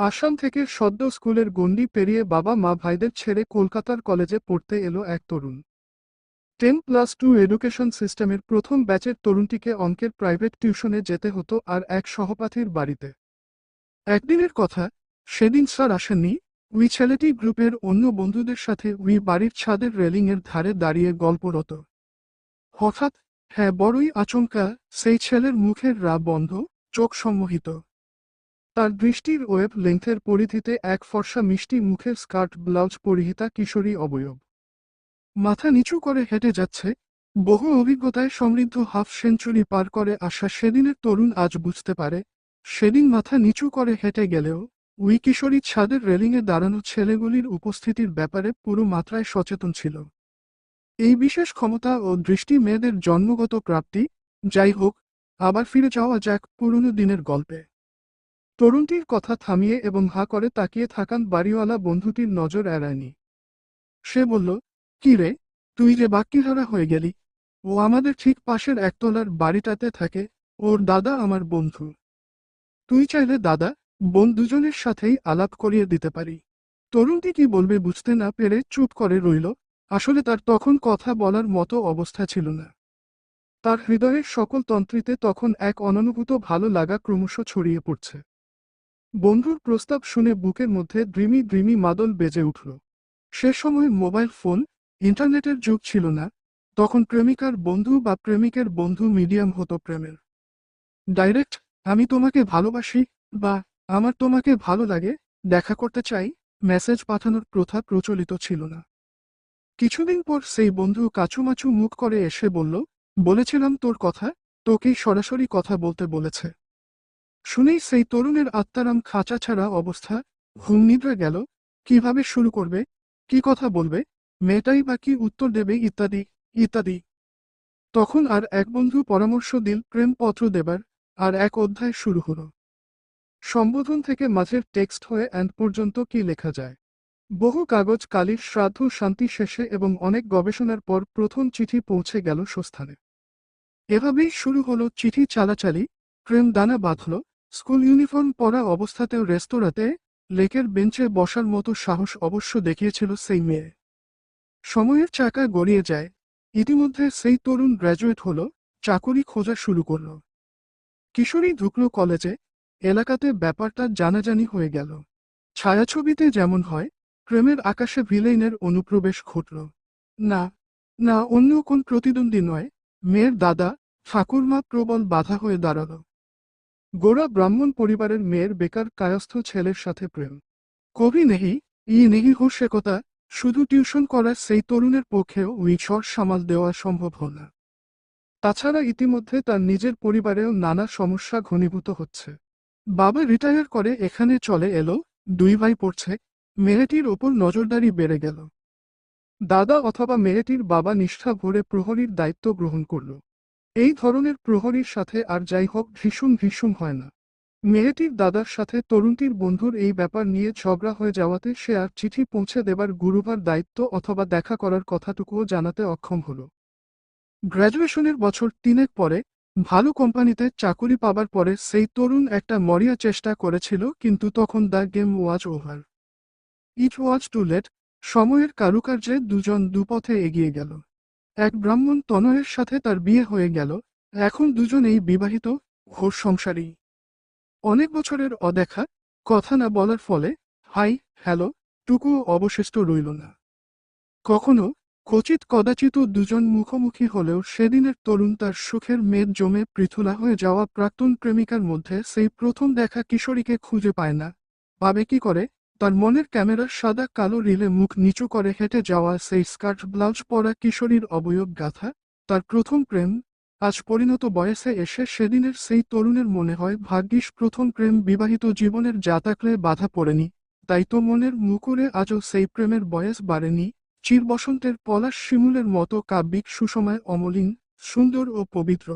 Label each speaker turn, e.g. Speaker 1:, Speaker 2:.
Speaker 1: আসাম থেকে সদ্য স্কুলের গণ্ডি পেরিয়ে বাবা মা ভাইদের ছেড়ে কলকাতার কলেজে পড়তে এলো এক তরুণ। টেন প্লাস টু এডুকেশন সিস্টেমের প্রথম ব্যাচের তরুণটিকে অঙ্কের প্রাইভেট টিউশনে যেতে হতো আর এক সহপাঠীর বাড়িতে। একদিনের কথা, সেদিন স্যার আসেননি, উই ছেলেটি গ্রুপের অন্য বন্ধুদের সাথে উই বাড়ির ছাদের রেলিংয়ের ধারে দাঁড়িয়ে গল্পরত। হঠাৎ হ্যাঁ বড়ই আচমকা, সেই ছেলের মুখের রা বন্ধ, চোখ সম্মোহিত। তার দৃষ্টির ওয়েব লেংথের পরিধিতে এক ফর্সা মিষ্টি মুখের স্কার্ট ব্লাউজ পরিহিতা কিশোরী অবয়ব। মাথা নিচু করে হেঁটে যাচ্ছে, বহু অভিজ্ঞতায় সমৃদ্ধ হাফ সেঞ্চুরি পার করে আসা সেদিনের তরুণ আজ বুঝতে পারে, সেদিন মাথা নিচু করে হেঁটে গেলেও উই কিশোরী ছাদের রেলিংয়ে দাঁড়ানো ছেলেগুলির উপস্থিতির ব্যাপারে পুরো মাত্রায় সচেতন ছিল। এই বিশেষ ক্ষমতা ও দৃষ্টি মেয়েদের জন্মগত প্রাপ্তি, যাই হোক, আবার ফিরে যাওয়া যাক পুরনো দিনের গল্পে। তরুণটির কথা থামিয়ে এবং হা করে তাকিয়ে থাকান বাড়িওয়ালা বন্ধুটির নজর এড়ায়নি। সে বলল, কি রে? তুই যে বাক্যিহারা হয়ে গেলি। ও আমাদের ঠিক পাশের একতলার বাড়িটাতে থাকে। ওর দাদা আমার বন্ধু। তুই চাইলে দাদা, বোন দুজনের সাথেই আলাপ করিয়ে দিতে পারি। তরুণটি কি বলবে বুঝতে না পেরে চুপ করে রইল। আসলে তার তখন কথা বলার মতো অবস্থা ছিল না। তার হৃদয়ের সকল তন্ত্রীতে তখন এক অননুভূত ভালো লাগা ক্রমশ ছড়িয়ে পড়ছে। বন্ধুর প্রস্তাব শুনে বুকের মধ্যে দ্রিমি দ্রিমি মাদল বেজে উঠল। সে সময় মোবাইল ফোন, ইন্টারনেটের যুগ ছিল না, তখন প্রেমিকার বন্ধু বা প্রেমিকের বন্ধু মিডিয়াম হতো প্রেমের। ডাইরেক্ট, আমি তোমাকে ভালোবাসি বা আমার তোমাকে ভালো লাগে, দেখা করতে চাই মেসেজ পাঠানোর প্রথা প্রচলিত ছিল না। কিছুদিন পর সেই বন্ধু কাছুমাছু মুখ করে এসে বলল, বলেছিলাম তোর কথা, তোকেই সরাসরি কথা বলতে বলেছে। শুনেই সেই তরুণের আত্মারাম খাঁচা ছাড়া অবস্থা, ঘুম গেল, কীভাবে শুরু করবে, কি কথা বলবে, মেয়েটাই বা কি উত্তর দেবে ইত্যাদি ইত্যাদি। তখন আর এক বন্ধু পরামর্শ দিল, প্রেমপত্র দেবার, আর এক অধ্যায় শুরু হলো। সম্বোধন থেকে মাঝের টেক্সট হয়ে অ্যান্ড পর্যন্ত কি লেখা যায়? বহু কাগজ কালির শ্রাদ্ধ, শান্তি শেষে এবং অনেক গবেষণার পর প্রথম চিঠি পৌঁছে গেল স্বস্থানে। এভাবেই শুরু হলো চিঠি চালাচালি, প্রেম দানা বাঁধল স্কুল ইউনিফর্ম পরা অবস্থাতেও রেস্তোরাঁতে লেকের বেঞ্চে বসার মতো সাহস অবশ্য দেখিয়েছিল সেই মেয়ে। সময়ের চাকা গড়িয়ে যায়, ইতিমধ্যে সেই তরুণ গ্র্যাজুয়েট হলো, চাকুরি খোঁজা শুরু করল। কিশোরী ঢুকল কলেজে, এলাকাতে ব্যাপারটা জানাজানি হয়ে গেল। ছায়াছবিতে যেমন হয়, প্রেমের আকাশে ভিলেইনের অনুপ্রবেশ ঘটল। না না, অন্য কোন প্রতিদ্বন্দ্বী নয়, মেয়ের দাদা, ঠাকুরমা প্রবল বাধা হয়ে দাঁড়াল। গোড়া ব্রাহ্মণ পরিবারের মেয়ের বেকার কায়স্থ ছেলের সাথে প্রেম। কবি নেহি, ই নেহি হো সে কথা, শুধু টিউশন করার সেই তরুণের পক্ষেও উইছর সামাল দেওয়া সম্ভব হল না। তাছাড়া ইতিমধ্যে তার নিজের পরিবারেও নানা সমস্যা ঘনীভূত হচ্ছে। বাবা রিটায়ার করে এখানে চলে এলো, দুই ভাই পড়ছে, মেয়েটির ওপর নজরদারি বেড়ে গেল। দাদা অথবা মেয়েটির বাবা নিষ্ঠা ভরে প্রহরীর দায়িত্ব গ্রহণ করল। এই ধরনের প্রহরীর সাথে আর যাই হোক ভীষণ ভীষণ হয় না। মেয়েটির দাদার সাথে তরুণটির বন্ধুর এই ব্যাপার নিয়ে ঝগড়া হয়ে যাওয়াতে সে আর চিঠি পৌঁছে দেবার গুরুবার দায়িত্ব অথবা দেখা করার কথাটুকুও জানাতে অক্ষম হল। গ্র্যাজুয়েশনের বছর তিনেক পরে ভালো কোম্পানিতে চাকুরি পাবার পরে সেই তরুণ একটা মরিয়া চেষ্টা করেছিল কিন্তু তখন the game was over. It was too late, সময়ের কারুকার্যে দুজন দুপথে এগিয়ে গেল। এক ব্রাহ্মণ তনয়ের সাথে তার বিয়ে হয়ে গেল। এখন দুজনেই বিবাহিত, ঘোর সংসারী। অনেক বছরের অদেখা, কথা না বলার ফলে, হাই, হ্যালো টুকু অবশিষ্ট রইল না। কখনো খচিত কদাচিত দুজন মুখোমুখি হলেও সেদিনের তরুণ তার সুখের মেদ জমে পৃথুলা হয়ে যাওয়া প্রাক্তন প্রেমিকার মধ্যে সেই প্রথম দেখা কিশোরীকে খুঁজে পায় না। পাবে কি করে? তার মনের ক্যামেরার সাদা কালো রিলে মুখ নিচু করে হেঁটে যাওয়া সেই স্কার্ট ব্লাউজ পরা কিশোরীর অবয়ব গাথা, তার প্রথম প্রেম, আজ পরিণত বয়সে এসে সেদিনের সেই তরুণের মনে হয়, ভাগ্যিস প্রথম প্রেম বিবাহিত জীবনের জাতাকলে বাধা পড়েনি, তাই তো মনের মুকুরে আজও সেই প্রেমের বয়স বাড়েনি। চির বসন্তের পলাশ শিমুলের মতো কাব্যিক সুসময় অমলিন, সুন্দর ও পবিত্র।